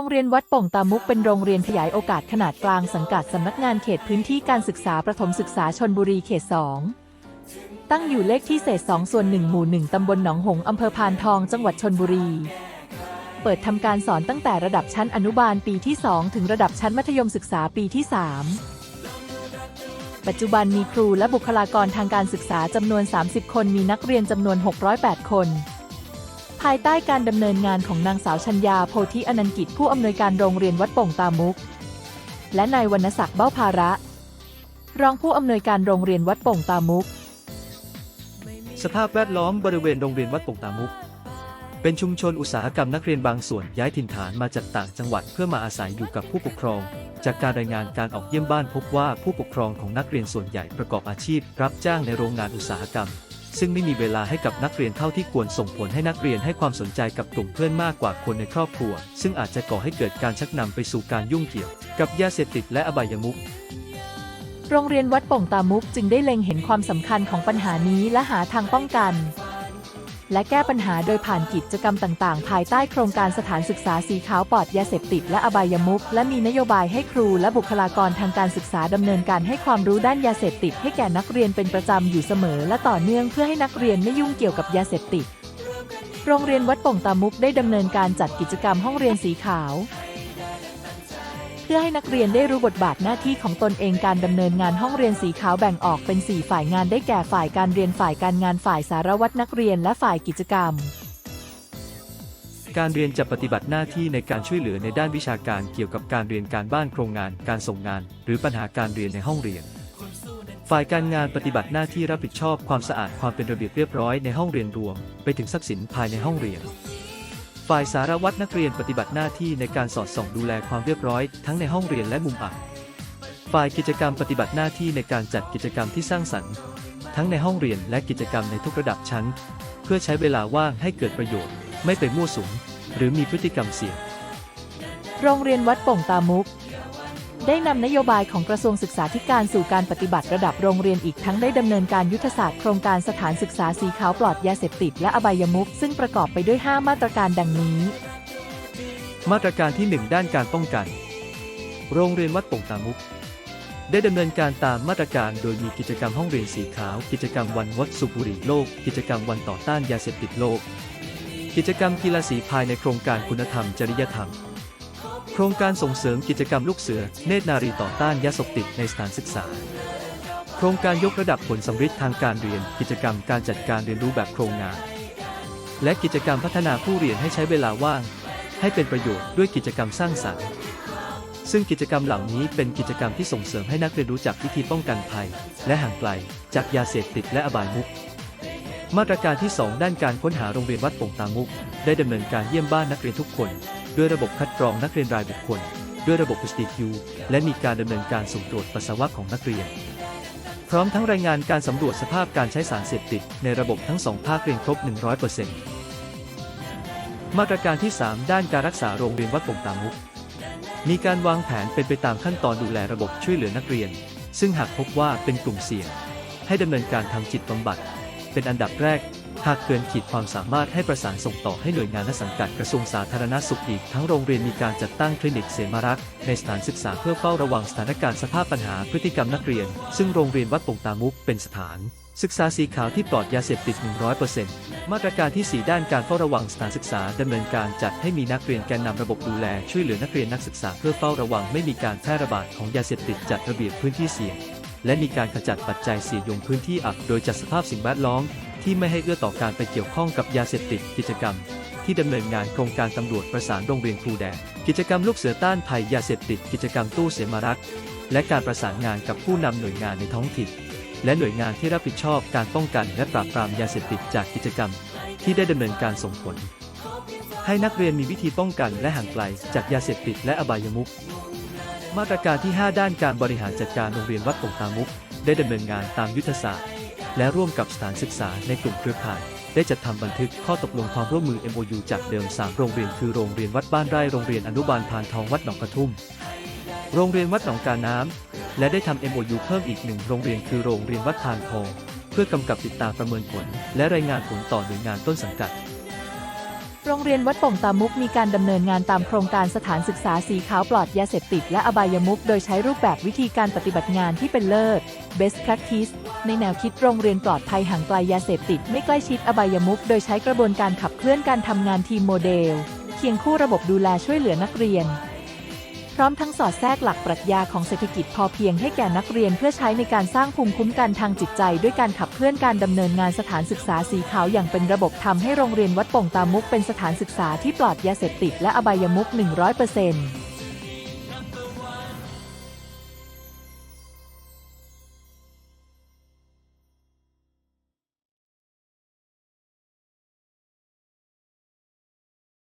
รงเรียนวัดโป่งตามุกเป็นโรงเรียนขยายโอกาสขนาดกลางสังกัดสำนักงานเขตพื้นที่การศึกษาประถมศึกษาชนบุรีเขต 2 ตั้งอยู่เลขที่เศษ 2 ส่วน 1 หมู่ 1 ตำบลหนองหงส์อำเภอพานทองจังหวัดชนบุรี เปิดทำการสอนตั้งแต่ระดับชั้นอนุบาลปีที่ 2 ถึงระดับชั้นมัธยมศึกษาปีที่ 3 ปัจจุบันมีครูและบุคลากรทางการศึกษาจำนวน 30 คนมีนักเรียนจำนวน 608 คน ภายใต้การดำเนินงานของนางสาวชัญญาโพธิอนันต์กิจผู้อำนวยการโรงเรียนวัดโป่งตามุก และนายวรรณศักดิ์เบ้าภาระ รองผู้อำนวยการโรงเรียนวัดโป่งตามุก สภาพแวดล้อมบริเวณโรงเรียนวัดป่งตามุก เป็นชุมชนอุตสาหกรรมนักเรียนบางส่วนย้ายถิ่นฐานมาจากต่างจังหวัดเพื่อมาอาศัยอยู่กับผู้ปกครอง จากการรายงานการออกเยี่ยมบ้านพบว่าผู้ปกครองของนักเรียนส่วนใหญ่ประกอบอาชีพ รับจ้างในโรงงานอุตสาหกรรม ซึ่งไม่มีเวลาให้กับนักเรียนเท่าที่ควรส่งผลให้นักเรียนให้ความสนใจกับกลุ่มเพื่อนมากกว่าคนในครอบครัว ซึ่งอาจจะก่อให้เกิดการชักนำไปสู่การยุ่งเกี่ยว กับยาเสพติดและอบายมุขโรงเรียนวัดโป่งตามุกจึงได้เล็งเห็นความสำคัญของปัญหานี้และหาทางป้องกัน และแก้ปัญหาโดยผ่านกิจกรรมต่างๆ ภายใต้โครงการสถานศึกษาสีขาวปลอดยาเสพติดและอบายมุขและมีนโยบายให้ครูและบุคลากรทางการศึกษาดำเนินการให้ความรู้ด้านยาเสพติดให้แก่นักเรียนเป็นประจำอยู่เสมอ และต่อเนื่องเพื่อให้นักเรียนไม่ยุ่งเกี่ยวกับยาเสพติด โรงเรียนวัดป่งตามุกได้ดำเนินการจัดกิจกรรมห้องเรียนสีขาว พื่อให้นักเรียนได้รู้บทบาทหน้าที่ของตนเองการดำเนินงานห้องเรียนสีขาวแบ่งออกเป็น 4 ฝ่ายงานได้แก่ฝ่ายการเรียนฝ่ายการงานฝ่ายสารวัตรนักเรียนและฝ่ายกิจกรรม การเรียนจะปฏิบัติหน้าที่ในการช่วยเหลือในด้านวิชาการเกี่ยวกับการเรียนการบ้านโครงงาน การส่งงาน หรือปัญหาการเรียนในห้องเรียน ฝ่ายการงานปฏิบัติหน้าที่รับผิดชอบความสะอาดความเป็นระเบียบเรียบร้อยในห้องเรียนรวม ไปถึงทรัพย์สินภายในห้องเรียน ฝ่ายสารวัตรนักเรียนปฏิบัติหน้าที่ในการสอดส่องดูแลความเรียบร้อยทั้งในห้องเรียนและมุมอับ ฝ่ายกิจกรรมปฏิบัติหน้าที่ในการจัดกิจกรรมที่สร้างสรรค์ ทั้งในห้องเรียนและกิจกรรมในทุกระดับชั้น เพื่อใช้เวลาว่างให้เกิดประโยชน์ ไม่ไปมั่วสุมหรือมีพฤติกรรมเสี่ยง โรงเรียนวัดโป่งตามุก ได้นำนโยบายของกระทรวงศึกษาธิการสู่การปฏิบัติระดับโรงเรียนอีกทั้งได้ดำเนินการยุทธศาสตร์โครงการสถานศึกษาสีขาวปลอดยาเสพติดและอบายมุขซึ่งประกอบไปด้วย 5 มาตรการดังนี้ มาตรการที่ 1 ด้านการป้องกัน โรงเรียนวัดป่งตามุก ได้ดำเนินการตามมาตรการโดยมีกิจกรรมห้องเรียนสีขาว กิจกรรมวันวัดสุบุรีโลก กิจกรรมวันต่อต้านยาเสพติดโลก กิจกรรมกีฬาสีภายในโครงการคุณธรรมจริยธรรม โครงการส่งเสริมกิจกรรมลูกเสือ เนตรนารีต่อต้านยาเสพติดในสถานศึกษา โครงการยกระดับผลสำฤทธิ์ทางการเรียน กิจกรรมการจัดการเรียนรู้แบบโครงงาน และกิจกรรมพัฒนาผู้เรียนให้ใช้เวลาว่าง ให้เป็นประโยชน์ด้วยกิจกรรมสร้างสรรค์ ซึ่งกิจกรรมเหล่านี้เป็นกิจกรรมที่ส่งเสริมให้นักเรียนรู้จักวิธีป้องกันภัย และห่างไกล จากยาเสพติดและอบายมุขมาตรการที่ 2 ด้านการค้นหาโรงเรียนวัดโป่งตามุก ได้ดำเนินการเยี่ยมบ้านนักเรียนทุกคน ด้วยระบบคัดกรองนักเรียนรายบุคคล ด้วยระบบ STQ และมีการดำเนินการสุ่มตรวจปัสสาวะของนักเรียน พร้อมทั้งรายงานการสำรวจสภาพการใช้สารเสพติดในระบบทั้งสองภาคเรียนครบ 100%มาตรการที่ 3 ด้านการรักษาโรงเรียนวัดปงตามุก มีการวางแผนเป็นไปตามขั้นตอนดูแลระบบช่วยเหลือนักเรียน ซึ่งหากพบว่าเป็นกลุ่มเสี่ยง ให้ดำเนินการทางจิตบำบัด เป็นอันดับแรก หากเกินขีดความสามารถให้ประสานส่งต่อให้หน่วยงานและสังกัดกระทรวงสาธารณสุขอีก ทั้งโรงเรียนมีการจัดตั้งคลินิกเสมารักษ์ในสถานศึกษาเพื่อเฝ้าระวังสถานการณ์สภาพปัญหาพฤติกรรมนักเรียน ซึ่งโรงเรียนวัดปงตามุกเป็นสถานศึกษาสีขาวที่ปลอดยาเสพติด 100%มาตรการที่ 4 ด้านการเฝ้าระวังสถานศึกษาดำเนินการจัดให้มีนักเรียนแกนนำระบบดูแลช่วยเหลือนักเรียนนักศึกษาเพื่อเฝ้าระวังไม่มีการแพร่ระบาดของยาเสพติดจัดระเบียบพื้นที่เสี่ยง และมีการขจัดปัจจัยเสี่ยงยงพื้นที่อับโดยจัดสภาพสิ่งแวดล้อมที่ไม่ให้เอื้อต่อการไปเกี่ยวข้องกับยาเสพติดกิจกรรม ที่ดำเนินงานโครงการตำรวจประสานโรงเรียนครูแดงกิจกรรมลูกเสือต้านภัยยาเสพติดกิจกรรมตู้เสมารัก และการประสานงานกับผู้นำหน่วยงานในท้องถิ่นและหน่วยงานที่รับผิดชอบการป้องกันและปราบปรามยาเสพติดจากกิจกรรม ที่ได้ดำเนินการส่งผล ให้นักเรียนมีวิธีป้องกันและห่างไกลจากยาเสพติดและอบายมุข มาตรการที่ 5 ด้านการบริหารจัดการโรงเรียนวัดโป่งตามุก ได้ดำเนินงานตามยุทธศาสตร์ และร่วมกับสถานศึกษาในกลุ่มเครือข่าย ได้จัดทำบันทึกข้อตกลงความร่วมมือ MOU จากเดิม 3 โรงเรียนคือโรงเรียนวัดบ้านไร่โรงเรียนอนุบาลพานทองวัดหนองกระทุ่ม โรงเรียนวัดหนองกาน้ำและได้ทำ MOU เพิ่มอีกหนึ่งโรงเรียนคือโรงเรียนวัดพานทองเพื่อกำกับติดตามประเมินผล และรายงานผลต่อหน่วยงานต้นสังกัด โรงเรียนวัดป่งตามุกมีการดำเนินงานตามโครงการสถานศึกษาสีขาวปลอดยาเสพติดและอบายมุก โดยใช้รูปแบบวิธีการปฏิบัติงานที่เป็นเลิศ best practice ในแนวคิดโรงเรียนปลอดภัยห่างไกลยาเสพติด ไม่ใกล้ชิดอบายมุก โดยใช้กระบวนการขับเคลื่อนการทำงานทีมโมเดล เคียงคู่ระบบดูแลช่วยเหลือนักเรียน ร้อมทั้งสอดแทรกหลักปรัชญาของเศรษฐกิจพอเพียงให้แก่นักเรียนเพื่อใช้ในการสร้างภูมิคุ้มกันทางจิตใจ ด้วยการขับเคลื่อนการดำเนินงานสถานศึกษาสีขาวอย่างเป็นระบบทำให้โรงเรียนวัดป่งตามุกเป็นสถานศึกษาที่ปลอดยาเสพติดและอบายมุก100%